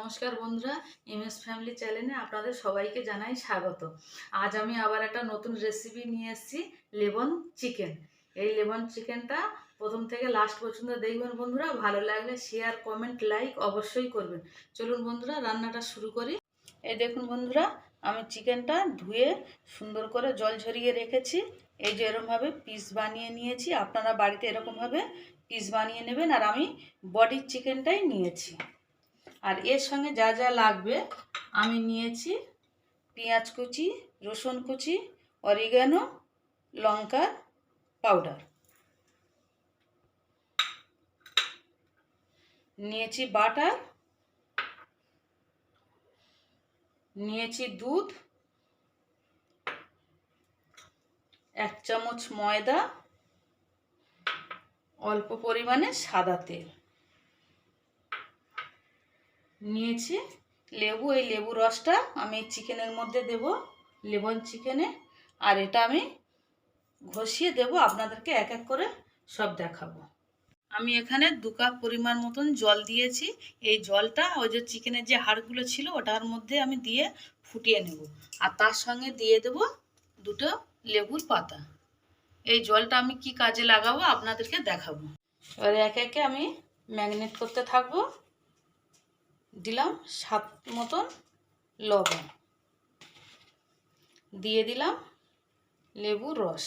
নমস্কার বন্ধুরা M S family চ্যানেলে আপনাদের সবাইকে জানাই স্বাগত। আজ আমি আবার একটা নতুন রেসিপি নিয়ে এসেছি, লেবন চিকেন। এই লেবন চিকেনটা প্রথম থেকে লাস্ট পর্যন্ত দেখবেন বন্ধুরা, ভালো লাগলে শেয়ার কমেন্ট লাইক অবশ্যই করবেন। চলুন বন্ধুরা, রান্নাটা শুরু করি। এই দেখুন বন্ধুরা, আমি চিকেনটা ধুয়ে সুন্দর করে জল ঝরিয়ে রেখেছি। এই যে এরকমভাবে পিস বানিয়ে নিয়েছি, আপনারা বাড়িতে এরকমভাবে পিস বানিয়ে নেবেন। আর আমি বডির চিকেনটাই নিয়েছি। আর এর সঙ্গে যা যা লাগবে, আমি নিয়েছি পেঁয়াজ কুচি, রসুন কুচি, অরিগানো, লঙ্কার পাউডার নিয়েছি বাটার নিয়েছি দুধ, এক চামচ ময়দা, অল্প পরিমাণে সাদা তেল। নিয়েছি। লেবু, এই লেবু রসটা আমি চিকেনের মধ্যে দেব, লেবন চিকেনে। আর এটা আমি ঘষিয়ে দেব, আপনাদেরকে এক এক করে সব দেখাবো। আমি এখানে দু কাপ পরিমাণ মতন জল দিয়েছি। এই জলটা ওই যে চিকেনের যে হাড়গুলো ছিল, ওটার মধ্যে আমি দিয়ে ফুটিয়ে নেব। আর তার সঙ্গে দিয়ে দেব দুটো লেবুর পাতা। এই জলটা আমি কি কাজে লাগাবো, আপনাদেরকে দেখাবো। এবারে একে একে আমি ম্যাগনেট করতে থাকব। দিলাম সাত মতন লবণ। দিয়ে দিলাম লেবুর রস।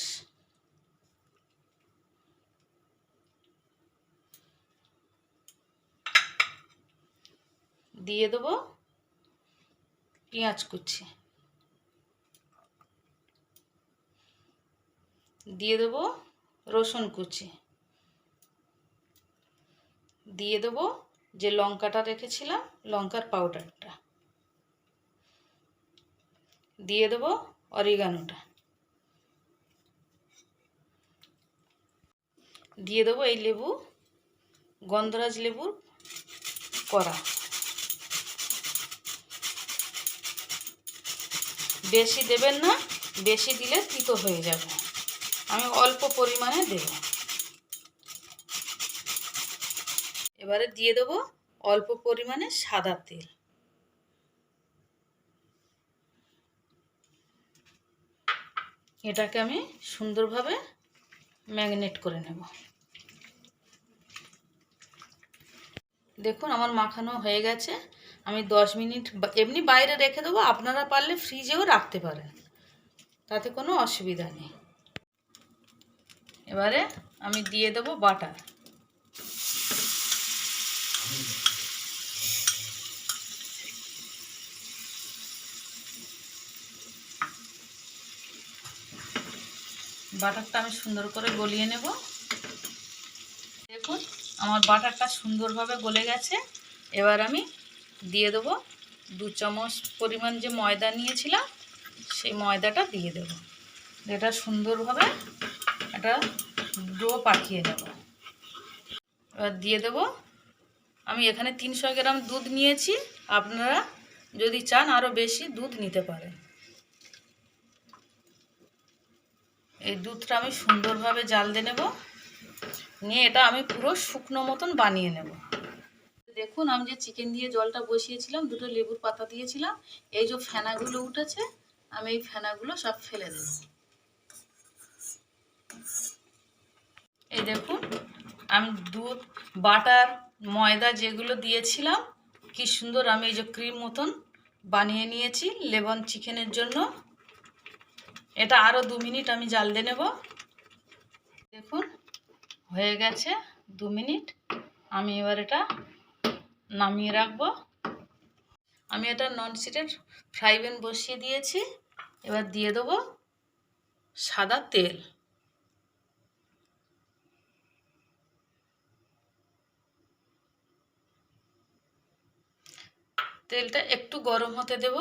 দিয়ে দেবো পেঁয়াজ কুচি। দিয়ে দেবো রসুন কুচি। দিয়ে দেবো যে লঙ্কাটা রেখেছিলাম, লঙ্কার পাউডারটা দিয়ে দেবো অরিগানোটা দিয়ে দেবো এই লেবু, গন্ধরাজ লেবুর কড়া। বেশি দেবেন না, বেশি দিলে তিতো হয়ে যাবে। আমি অল্প পরিমাণে দেব। এবারে দিয়ে দেবো অল্প পরিমাণে সাদা তেল। এটাকে আমি সুন্দরভাবে ম্যাগনেট করে নেব। দেখুন, আমার মাখানো হয়ে গেছে। আমি দশ মিনিট এমনি বাইরে রেখে দেবো, আপনারা পারলে ফ্রিজেও রাখতে পারেন। তাতে কোনো অসুবিধা নেই। এবারে আমি দিয়ে দেবো বাটার। বাটারটা আমি সুন্দর করে গলিয়ে নেব। দেখুন, আমার বাটারটা সুন্দরভাবে গলে গেছে। এবার আমি দিয়ে দেবো দু চামচ পরিমাণ যে ময়দা নিয়েছিলাম, সেই ময়দাটা দিয়ে দেব। এটা সুন্দরভাবে একটা ডো পাকিয়ে নেব এবার দিয়ে দেব আমি এখানে তিনশো গ্রাম দুধ নিয়েছি। আপনারা যদি চান আরও বেশি দুধ নিতে পারেন। এই দুধটা আমি সুন্দরভাবে জাল দিয়ে নেব। নিয়ে এটা আমি পুরো শুকনো মতন বানিয়ে নেব। দেখুন, আমি যে চিকেন দিয়ে জলটা বসিয়েছিলাম, দুটো লেবুর পাতা দিয়েছিলাম, এই যে ফেনাগুলো উঠেছে, আমি এই ফেনাগুলো সব ফেলে দেব। এই দেখুন আমি দুধ, বাটার, ময়দা যেগুলো দিয়েছিলাম, কি সুন্দর আমি এই যে ক্রিম মতন বানিয়ে নিয়েছি লেবন চিকেনের জন্য। এটা আরও দু মিনিট আমি জাল দিয়ে নেব। দেখুন, হয়ে গেছে দু মিনিট। আমি এবার এটা নামিয়ে রাখব। আমি এটা ননস্টিকের ফ্রাই প্যান বসিয়ে দিয়েছি। এবার দিয়ে দেবো সাদা তেল। তেলটা একটু গরম হতে দেব।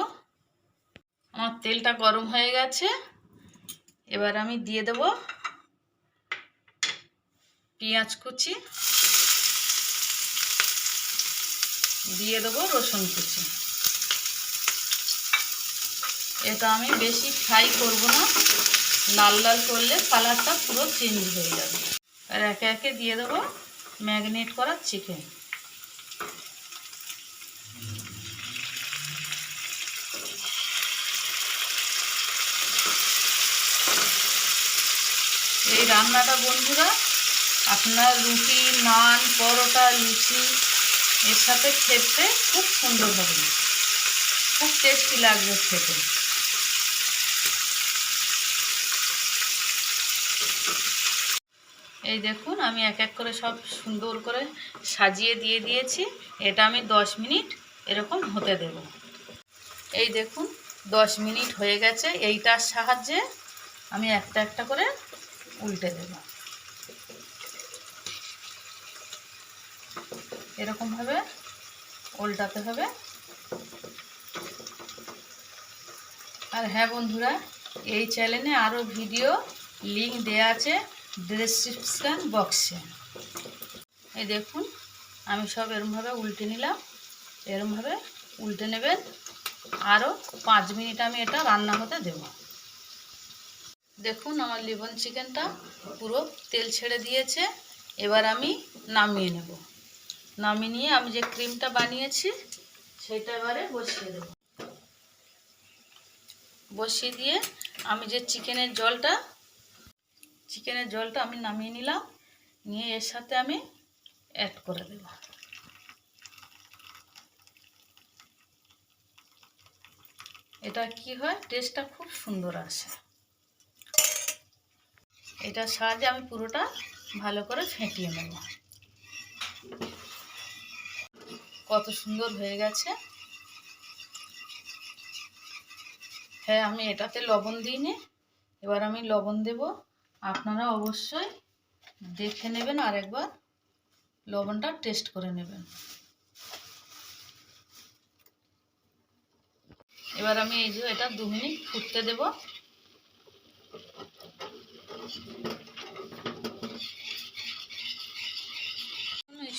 আমার তেলটা গরম হয়ে গেছে। এবার আমি দিয়ে দেব পেঁয়াজ কুচি। দিয়ে দেবো রসুন কুচি। এটা আমি বেশি ফ্রাই করব না। লাল লাল করলে কালারটা পুরো চেঞ্জ হয়ে যাবে। আর একে একে দিয়ে দেবো ম্যাগনেট করা চিকেন। রান্নাটা বন্ধুরা, আপনার রুটি, নান, পরোটা, লুচি, এর সাথে খেতে খুব সুন্দর হবে। খুব টেস্টি লাগবে খেতে। এই দেখুন, আমি এক এক করে সব সুন্দর করে সাজিয়ে দিয়ে দিয়েছি। এটা আমি দশ মিনিট এরকম হতে দেব। এই দেখুন, দশ মিনিট হয়ে গেছে। এইটার সাহায্যে আমি একটা একটা করে উল্টে দেব। এরকমভাবে উল্টাতে হবে। আর হ্যাঁ বন্ধুরা, এই চ্যানেলে আরও ভিডিও লিংক দেওয়া আছে ডেসক্রিপশান বক্সে এই দেখুন, আমি সব এরমভাবে উল্টে নিলাম। এরমভাবে উল্টে নেবেন। আরও পাঁচ মিনিট আমি এটা রান্না হতে দেব। দেখুন, আমার লিবন চিকেনটা পুরো তেল ছেড়ে দিয়েছে। এবার আমি নামিয়ে নেব। নামিয়ে নিয়ে আমি যে ক্রিমটা বানিয়েছি, সেটা এবারে বসিয়ে দেব। বসিয়ে দিয়ে আমি যে চিকেনের জলটা চিকেনের জলটা আমি নামিয়ে নিলাম, নিয়ে এর সাথে আমি অ্যাড করে দেব। এটা কি হয়? টেস্টটা খুব সুন্দর আসে। এটার সাহায্যে আমি পুরোটা ভালো করে ফেটিয়ে নেব। কত সুন্দর হয়ে গেছে। হ্যাঁ আমি এটাতে লবণ দিইনি এবার আমি লবণ দেব। আপনারা অবশ্যই দেখে নেবেন আর একবার লবণটা টেস্ট করে নেবেন। এবার আমি এই যে এটা দু মিনিট ফুটতে দেব।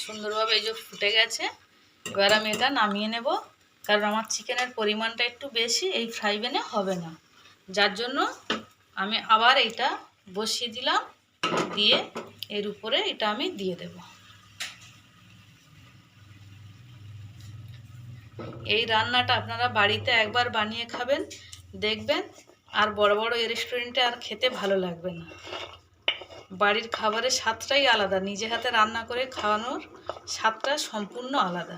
সুন্দরভাবে এই যে ফুটে গেছে, এবার আমি এটা নামিয়ে নেব। কারণ আমার চিকেনের পরিমাণটা একটু বেশি, এই ফ্রাই প্যানে হবে না। যার জন্য আমি আবার এটা বসিয়ে দিলাম, দিয়ে এর উপরে এটা আমি দিয়ে দেব। এই রান্নাটা আপনারা বাড়িতে একবার বানিয়ে খাবেন, দেখবেন আর বড় বড় রেস্টুরেন্টে আর খেতে ভালো লাগবে না। বাড়ির খাবারের স্বাদটাই আলাদা, নিজে হাতে রান্না করে খাওয়ানোর স্বাদটা সম্পূর্ণ আলাদা।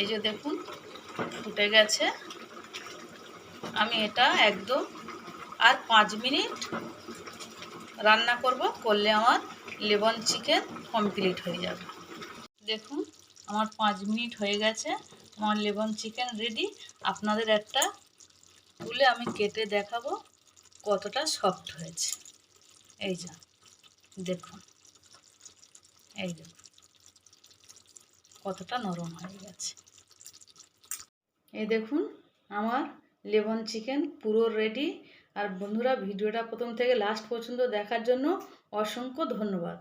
এই যে দেখুন, ফুটে গেছে। আমি এটা একদম আর পাঁচ মিনিট রান্না করব, করলে আমার লেবন চিকেন কমপ্লিট হয়ে যাবে। দেখুন, আমার পাঁচ মিনিট হয়ে গেছে। আমার লেবন চিকেন রেডি আপনাদের একটা তুলে আমি কেটে দেখাবো কতটা সফট হয়েছে। এই যা, দেখুন। এই দেখুন কতটা নরম হয়ে গেছে। এই দেখুন, আমার লেবন চিকেন পুরো রেডি আর বন্ধুরা, ভিডিওটা প্রথম থেকে লাস্ট পর্যন্ত দেখার জন্য অসংখ্য ধন্যবাদ।